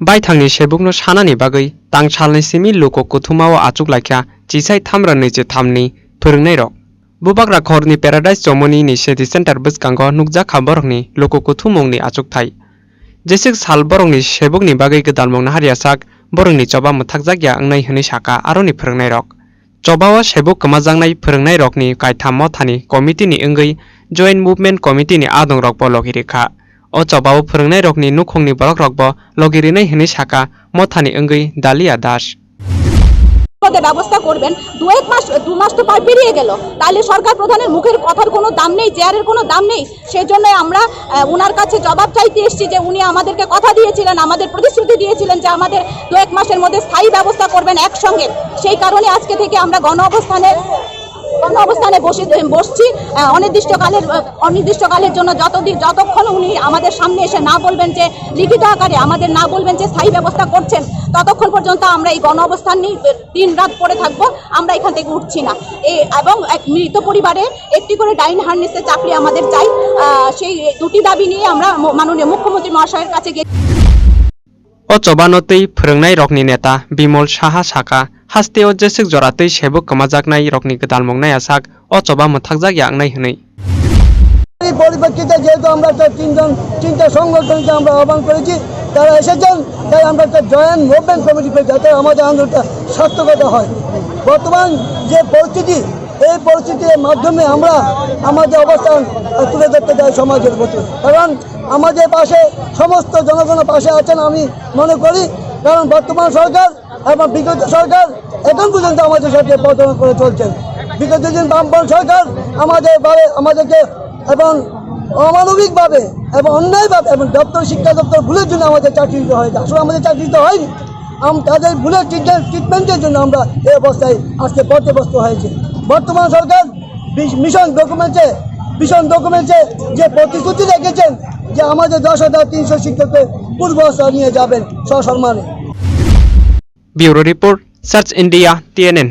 바이탕니 세북노 사나니 박의 땅 살니심이 루코코 투마오 아죽라캬 지사이 탐라니제 탐니 토릉내로 বুবাগ্রা ঘরনি paradise চমনি নি সেদি centre বসকাঙ্গ নুকজা খাম্বরংনি লোককো থুমংনি আচুকথাই জেসিক সাল বরংনি সেবকনি বাগৈ গদান মংনা হারিয়াসাক বরংনি চবা মথাকজাগিয়া আংনাই হনি সাকা আরনি ফোরংনাই রক চবাওয়া সেবক কমাজাংনাই ফোরংনাই রকনি কাইথাম মথানি কমিটিনি অঙ্গৈ জয়েন্ট মুভমেন্ট কমিটিনি আদং রক বলগিরিখা 어쩌바오 프릉네 럭니 누콩니 버럭 럭버 럭이리네 히니 샤카 মথানি অঙ্গি দালিয়া দাস পদে ব্যবস্থা করবেন দু এক মাস, দু মাস তো পার পেরিয়ে গেল। তাহলে সরকার প্রধানের মুখের কথার কোনো দাম নেই, চেয়ারের কোনো দাম নেই। সেই জন্যই আমরা ওনার কাছে জবাব চাইতে এসেছি যে উনি আমাদেরকে কথা দিয়েছিলেন, আমাদের প্রতিশ্রুতি দিয়েছিলেন যে আমাদের দু এক মাসের মধ্যে স্থায়ী ব্যবস্থা করবেন একসঙ্গে। সেই কারণে আজকে থেকে আমরা গণ অবস্থানে অবস্থানে বসে বসছি। অনির্দিষ্টকালের অনির্দিষ্টকালের জন্য যতদিন যতক্ষণ উনি আমাদের সামনে এসে না বলবেন যে লিখিত আকারে আমাদের না বলবেন যে স্থায়ী ব্যবস্থা করছেন, ততক্ষণ পর্যন্ত আমরা এই গণ অবস্থান নিয়ে দিন রাত পড়ে থাকব, আমরা এখান থেকে উঠছি না। এবং এক মৃত পরিবারে একটি করে ডাইন হার্নেসের চাকরি আমাদের চাই। সেই দুটি দাবি নিয়ে আমরা মাননীয় মুখ্যমন্ত্রী মহাশয়ের কাছে গিয়ে o chobanotei phwrwngnai rokni neta bimol saha saka hasteo jesik joratei sebuk kamajaknai rokni godal mongnai asak o choba muthakjak yaknai hinui এই পরিপ্রেক্ষিতে যেহেতু আমরা একটা তিনজন তিনটা সংগঠনকে আমরা আহ্বান করেছি তারা এসেছেন তাই আমরা একটা জয়েন্ট মুভমেন্ট কমিটি পেয়েছি যাতে আমাদের আন্দোলনটা সার্থকতা হয় বর্তমান যে পরিস্থিতি এই পরিস্থিতির মাধ্যমে আমরা আমাদের অবস্থান তুলে ধরতে চাই সমাজের প্রতি। কারণ আমাদের পাশে সমস্ত জনগণের পাশে আছেন আমি মনে করি। কারণ বর্তমান সরকার এবং বিগত সরকার এখন পর্যন্ত আমাদের সাথে প্রদান করে চলছেন। বিগত দিন বামপন সরকার আমাদের আমাদেরকে এবং অমানবিকভাবে এবং অন্যায়ভাবে এবং দপ্তর, শিক্ষা দপ্তর ভুলের জন্য আমাদের চাকরি দিতে হয়েছে আসলে আমাদের চাকরি দিতে হয়নি। তাদের ভুলের ট্রিটমেন্ট ট্রিটমেন্টের জন্য আমরা এই অবস্থায় আজকে পথ্যবস্ত হয়েছে। বর্তমান সরকার মিশন ডকুমেন্টে মিশন ডকুমেন্টে যে প্রতিশ্রুতি রেখেছেন যে আমাদের দশ হাজার তিনশো শিক্ষককে পূর্বাবস্থা নিয়ে যাবেন সসম্মানে। Bureau report, search India tnn